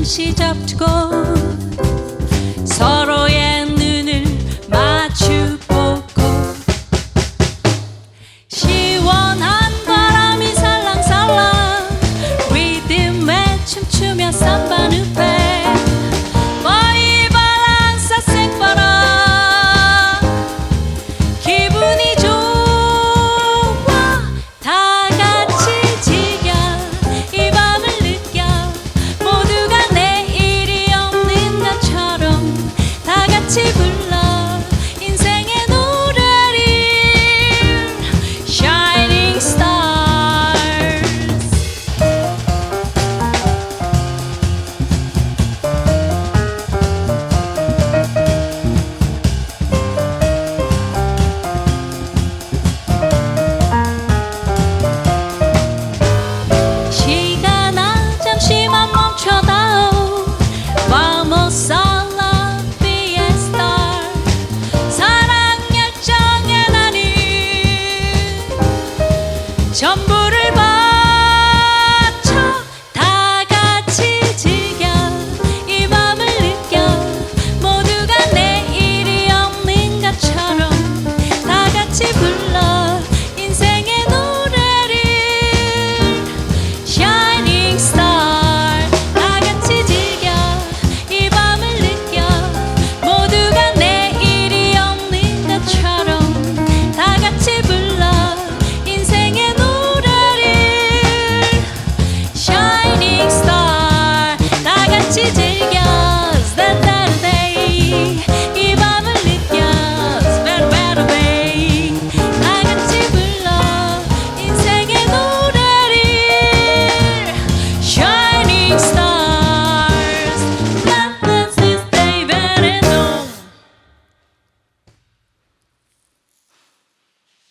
잠시 접고 서로의 눈을 마주보고 시원한 바람이 살랑살랑 리듬에 춤추며 삼바누 전부를